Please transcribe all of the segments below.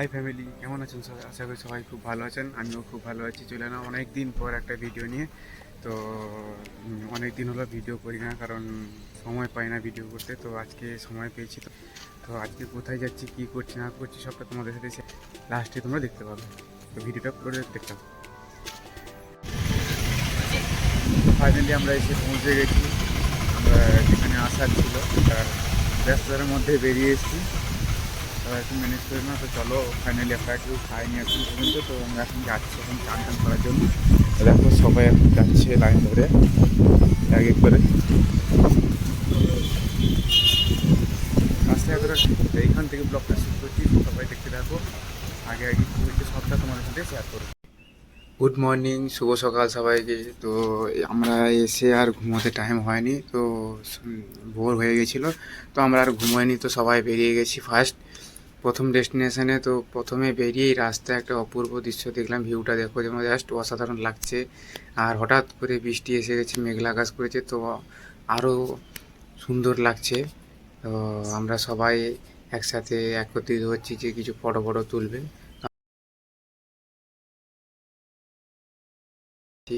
High family কেমন আছেন সবাই? আশা করি সবাই খুব ভালো আছেন। আমিও খুব ভালো আছি। চলে এলাম অনেক দিন পর একটা ভিডিও নিয়ে। তো অনেক দিন হলো ভিডিও করি না, কারণ সময় পাই না ভিডিও করতে। তো আজকে সময় পেয়েছি তো। তো আজকে কোথায় যাচ্ছি, কী করছি, না করছি, সবটা তোমাদের সাথে লাস্টে তোমরা দেখতে পাবে। তো ভিডিওটা পুরো দেখতে হবে ফাইনালি আমরা এসে পৌঁছে গেছি। আমরা যেখানে আসার ছিল, তার ব্যস্ততার মধ্যে বেরিয়ে এসেছি। তো এখন ম্যানেজ করে না, তো চলো ফাইনালি আমরা কেউ খাইনি এখন পর্যন্ত তো আমরা এখন যাচ্ছি এখন চান টান করার জন্য। দেখো সবাই এখন যাচ্ছে লাইন ধরে, এক এক করে। আস্তে করে এইখান থেকে ব্লগটা শুরু করছি, সবাই দেখতে থাকো। আগে আগে সবটা তোমাদের সাথে শেয়ার করো। গুড মর্নিং শুভ সকাল সবাইকে। তো আমরা এসে আর ঘুমোতে টাইম হয়নি, তো ভোর হয়ে গেছিল, তো আমরা আর ঘুমাইনি, তো সবাই বেরিয়ে গেছি ফার্স্ট প্রথম ডেস্টিনেশনে তো প্রথমে বেরিয়েই রাস্তায় একটা অপূর্ব দৃশ্য দেখলাম, ভিউটা দেখো, যেমন জাস্ট অসাধারণ লাগছে। আর হঠাৎ করে বৃষ্টি এসে গেছে, মেঘলা আকাশ করেছে, তো আরও সুন্দর লাগছে। তো আমরা সবাই একসাথে একত্রিত হচ্ছি যে কিছু ফটো ফটো তুলবে।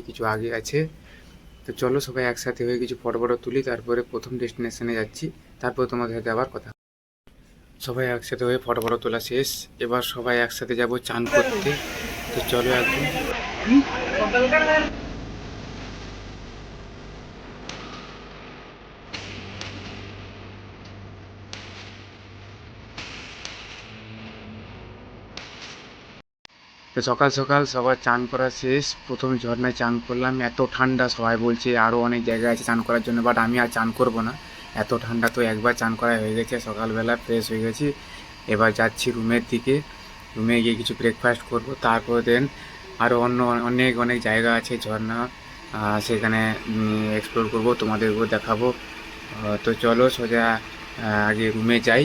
কিছু আগে আছে। তো চলো সবাই একসাথে হয়ে কিছু ফটো ফটো তুলি, তারপরে প্রথম ডেস্টিনেশনে যাচ্ছি। তারপর তোমাদের সাথে আবার কথা সবাই একসাথে হয়ে ফটো ফটো তোলা শেষ। এবার সবাই একসাথে যাব চান করতে। তো চলো একদম তো সকাল সকাল সবার চান করা শেষ। প্রথমে ঝর্ণায় চান করলাম। এত ঠান্ডা সবাই বলছে আরও অনেক জায়গা আছে চান করার জন্য বাট আমি আর চান করব না। এত ঠান্ডা তো একবার চান করা হয়ে গেছে, সকালবেলা ফ্রেশ হয়ে গেছি। এবার যাচ্ছি রুমের দিকে। রুমে গিয়ে কিছু ব্রেকফাস্ট করব, তারপর দেন আরও অন্য অনেক অনেক জায়গা আছে, ঝর্ণা সেখানে এক্সপ্লোর করব তোমাদেরকেও দেখাবো। তো চলো সোজা আগে রুমে যাই।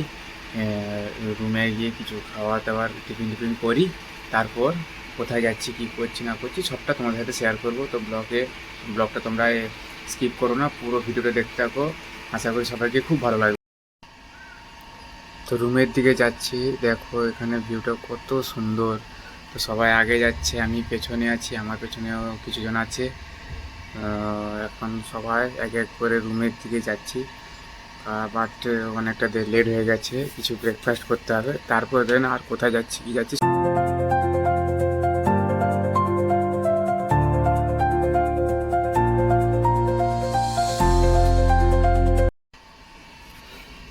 রুমে গিয়ে কিছু খাওয়া দাওয়ার টিফিন টিফিন করি। তারপর কোথায় যাচ্ছি, কী করছি, না করছি, সবটা তোমাদের সাথে শেয়ার করব। তো ব্লগে ব্লগটা তোমরা স্কিপ করো না, পুরো ভিডিওটা দেখতে থাকো। আশা করি সবাইকে খুব ভালো লাগবে তো রুমের দিকে যাচ্ছি। দেখো, এখানে ভিউটা কত সুন্দর। তো সবাই আগে যাচ্ছে, আমি পেছনে আছি, আমার পেছনেও কিছুজন আছে। এখন সবাই এক এক করে রুমের দিকে যাচ্ছি। বাট অনেকটা লেট হয়ে গেছে, কিছু ব্রেকফাস্ট করতে হবে। তারপর দেন আর কোথায় যাচ্ছি, কি যাচ্ছি?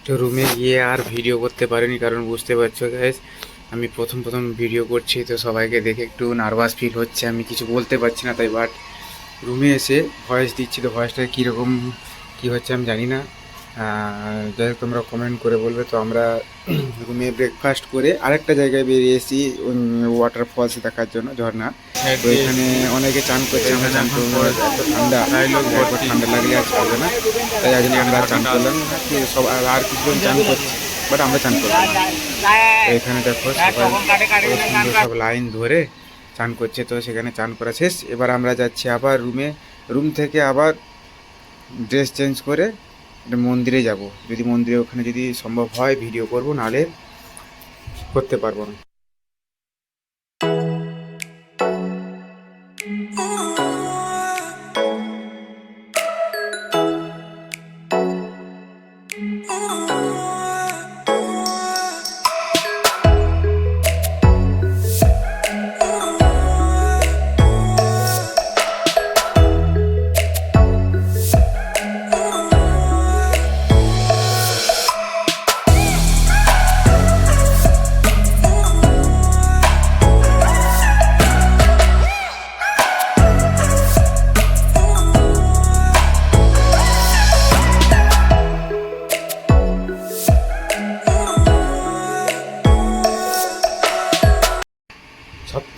তো রুমে গিয়ে আর ভিডিও করতে পারিনি, কারণ বুঝতে পারছ গ্যাস আমি প্রথম প্রথম ভিডিও করছি, তো সবাইকে দেখে একটু নার্ভাস ফিল হচ্ছে, আমি কিছু বলতে পারছি না তাই বাট রুমে এসে ভয়েস দিচ্ছি, তো ভয়েসটা কীরকম, কী হচ্ছে আমি জানি না। যাই হোক তোমরা কমেন্ট করে বলবে। তো আমরা রুমে ব্রেকফাস্ট করে আরেকটা জায়গায় বেরিয়ে এসেছি ওয়াটার ফলস দেখার জন্য ঝর্ণা। তো এখানে অনেকে চান করছে আমরা চান করব ঠান্ডা ঠান্ডা লাগলে আর চলবে না। তাই আজ আমরা চান করলাম। সব আর কিছুজন চান করছে বাট আমরা চান করলাম। তো এখানে দেখো সবাই সব লাইন ধরে চান করছে তো সেখানে চান করা শেষ। এবার আমরা যাচ্ছি আবার রুমে রুম থেকে আবার ড্রেস চেঞ্জ করে একটা মন্দিরে যাব। যদি মন্দিরে ওখানে যদি সম্ভব হয়, ভিডিও করব, নাহলে করতে পারব না।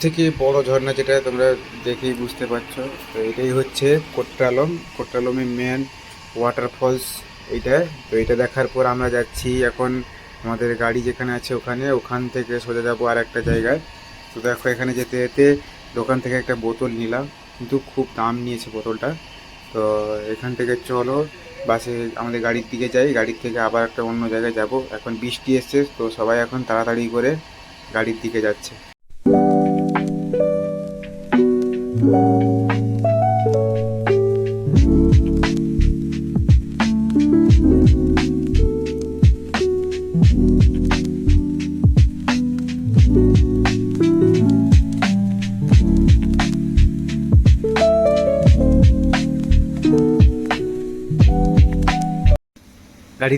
থেকে বড় ঝর্ণা যেটা তোমরা দেখেই বুঝতে পারছ, তো এটাই হচ্ছে কোট্টালম। কোট্রালমের মেন ওয়াটারফলস এইটা। তো এটা দেখার পর আমরা যাচ্ছি এখন আমাদের গাড়ি যেখানে আছে ওখানে। ওখান থেকে সোজা যাব আর একটা জায়গায়। তো দেখো এখানে যেতে যেতে দোকান থেকে একটা বোতল নিলাম, কিন্তু খুব দাম নিয়েছে বোতলটা। তো এখান থেকে চলো, বাসে আমাদের গাড়ির দিকে যাই। গাড়ির থেকে আবার একটা অন্য জায়গায় যাব। এখন বৃষ্টি এসছে, তো সবাই এখন তাড়াতাড়ি করে গাড়ির দিকে যাচ্ছে। গাড়ি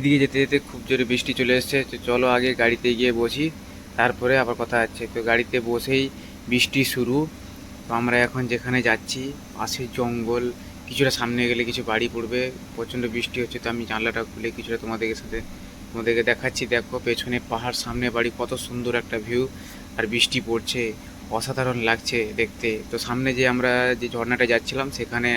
দিকে যেতে যেতে খুব জোরে বৃষ্টি চলে এসেছে। তো চলো আগে গাড়িতে গিয়ে বসি, তারপরে আবার কথা আছে তো গাড়িতে বসেই বৃষ্টি শুরু। তো আমরা এখন যেখানে যাচ্ছি পাশে জঙ্গল, কিছুটা সামনে গেলে কিছু বাড়ি পড়বে, প্রচণ্ড বৃষ্টি হচ্ছে তো আমি জানলাটা খুলে কিছুটা তোমাদেরকে সাথে, তোমাদেরকে দেখাচ্ছি। দেখো, পেছনে পাহাড়, সামনে বাড়ি, কত সুন্দর একটা ভিউ আর বৃষ্টি পড়ছে, অসাধারণ লাগছে দেখতে। তো সামনে যে আমরা যে ঝর্ণাটা যাচ্ছিলাম, সেখানে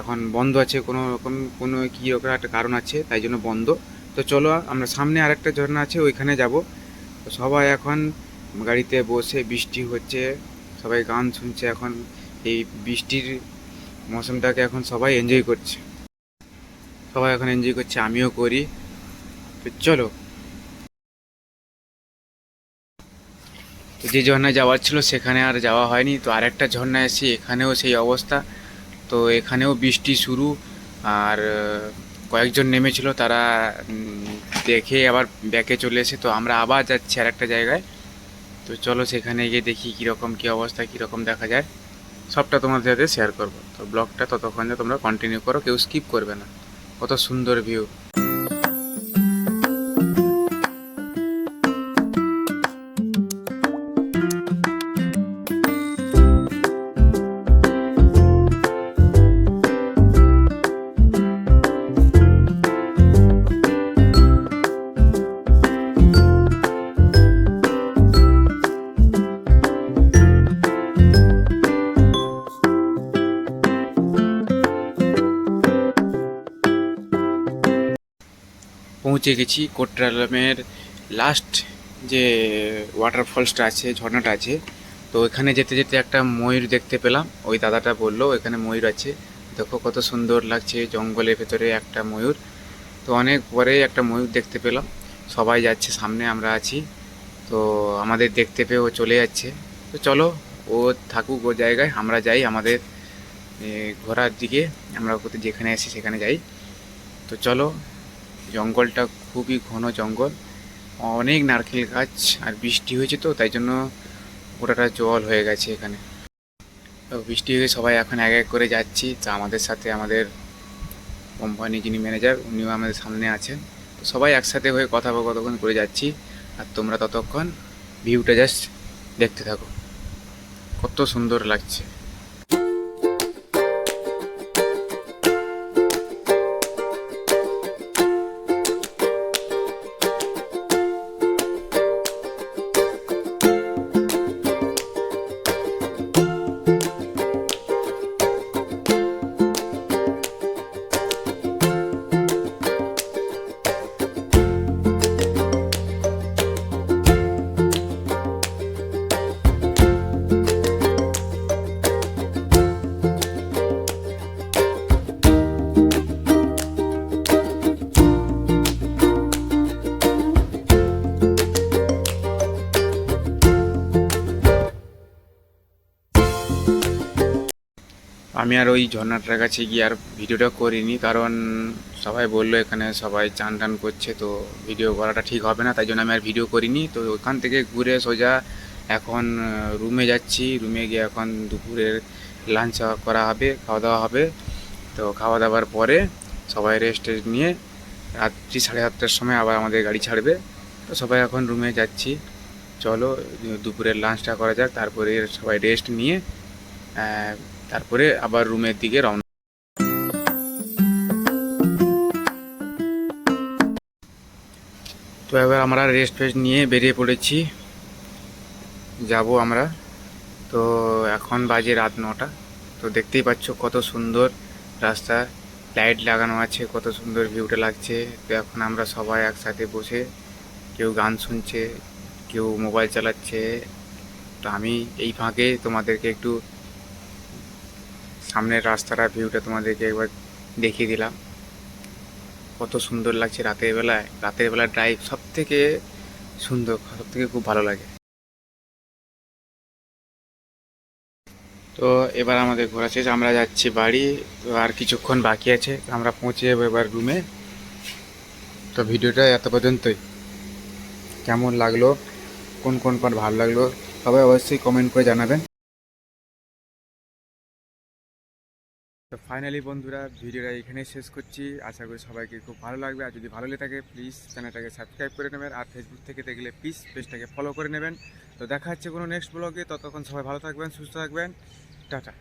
এখন বন্ধ আছে, কোনো রকম, কোনো কী রকম একটা কারণ আছে, তাই জন্য বন্ধ। তো চলো, আমরা সামনে আরেকটা ঝর্ণা আছে, ওইখানে যাব। তো সবাই এখন গাড়িতে বসে বৃষ্টি হচ্ছে সবাই গান শুনছে এখন, এই বৃষ্টির মৌসুমটাকে এখন সবাই এনজয় করছে। সবাই এখন এনজয় করছে, আমিও করি। তো চলো। যে ঝর্ণায় যাওয়ার ছিল সেখানে আর যাওয়া হয়নি, তো আরেকটা ঝর্ণা এসে এখানেও সেই অবস্থা। তো এখানেও বৃষ্টি শুরু, আর কয়েকজন নেমেছিল, তারা দেখে আবার ব্যাকে চলে এসে, তো আমরা আবার যাচ্ছি আর একটা জায়গায়। তো চলো সেখানে গিয়ে দেখি কীরকম কী অবস্থা, কীরকম দেখা যায়। সবটা তোমাদের সাথে শেয়ার করব। তো ব্লগটা ততক্ষণ তোমরা কন্টিনিউ করো, কেউ স্কিপ করবে না। কত সুন্দর ভিউ পৌঁছে গেছি কোট্রালামের লাস্ট যে ওয়াটারফলসটা আছে, ঝর্ণাটা আছে। তো ওইখানে যেতে যেতে একটা ময়ূর দেখতে পেলাম। ওই দাদাটা বলল এখানে ময়ূর আছে। দেখো কত সুন্দর লাগছে জঙ্গলের ভেতরে একটা ময়ূর। তো অনেক পরে একটা ময়ূর দেখতে পেলাম। সবাই যাচ্ছে, সামনে আমরা আছি। তো আমাদের দেখতে পেয়ে ও চলে যাচ্ছে। তো চলো, ও থাকুক ও জায়গায়, আমরা যাই আমাদের ঘোরার দিকে। আমরা যেখানে আছি সেখানে যাই। তো চলো জঙ্গলটা খুবই ঘন জঙ্গল। অনেক নারকেল গাছ আর বৃষ্টি হয়েছে তো, তাই জন্য গোটাটা জল হয়ে গেছে এখানে। তো বৃষ্টি হয়ে সবাই এখন এক এক করে যাচ্ছি। তো আমাদের সাথে আমাদের কোম্পানি যিনি ম্যানেজার উনিও আমাদের সামনে আছেন। তো সবাই একসাথে হয়ে কথা কথোপকথন করে যাচ্ছি। আর তোমরা ততক্ষণ ভিউটা জাস্ট দেখতে থাকো। কত সুন্দর লাগছে। আমি আর ওই ঝর্ণাটার কাছে গিয়ে আর ভিডিওটা করিনি, কারণ সবাই বলল এখানে সবাই চান টান করছে, তো ভিডিও করাটা ঠিক হবে না, তাই জন্য আমি আর ভিডিও করিনি। তো ওখান থেকে ঘুরে সোজা এখন রুমে যাচ্ছি রুমে গিয়ে এখন দুপুরের লাঞ্চ করা হবে, খাওয়া দাওয়া হবে। তো খাওয়া দাওয়ার পরে সবাই রেস্ট নিয়ে রাত্রি সাড়ে সাতটার সময় আবার আমাদের গাড়ি ছাড়বে। তো সবাই এখন রুমে যাচ্ছি। চলো, দুপুরের লাঞ্চটা করা যাক, তারপরে সবাই রেস্ট নিয়ে তারপরে আবার রুমের দিকে রওনা তো এবার আমরা রেস্ট ফেস্ট নিয়ে বেরিয়ে পড়েছি। যাব আমরা। তো এখন বাজে রাত নটা। তো দেখতেই পাচ্ছ কত সুন্দর রাস্তা। লাইট লাগানো আছে, কত সুন্দর ভিউটা লাগছে। তো এখন আমরা সবাই একসাথে বসে কেউ গান শুনছে, কেউ মোবাইল চালাচ্ছে। তো আমি এই ফাঁকে তোমাদেরকে একটু সামনের রাস্তাটা ভিউটা তোমাদেরকে একবার দেখিয়ে দিলাম। কত সুন্দর লাগছে রাতের বেলায়। রাতের বেলা ড্রাইভ সব থেকে সুন্দর সব থেকে খুব ভালো লাগে। তো এবার আমাদের ঘোরা শেষ, আমরা যাচ্ছি বাড়ি, তো আর কিছুক্ষণ বাকি আছে। আমরা পৌঁছে যাব এবার রুমে তো ভিডিওটা এত পর্যন্তই। কেমন লাগল? কোন কোন পার্ট ভালো লাগল? সবাই অবশ্যই কমেন্ট করে জানাবেন। তো ফাইনালি বন্ধুরা, ভিডিওটা এখানেই শেষ করছি। আশা করি সবাইকে খুব ভালো লাগবে। আর যদি ভালো লেগে থাকে প্লিজ চ্যানেলটাকে সাবস্ক্রাইব করে নেবেন আর ফেসবুক থেকে দেখলে প্লিজ পেজটাকে ফলো করে নেবেন। তো দেখা হচ্ছে কোনো নেক্সট ব্লগে ততক্ষণ সবাই ভালো থাকবেন, সুস্থ থাকবেন। টাটা।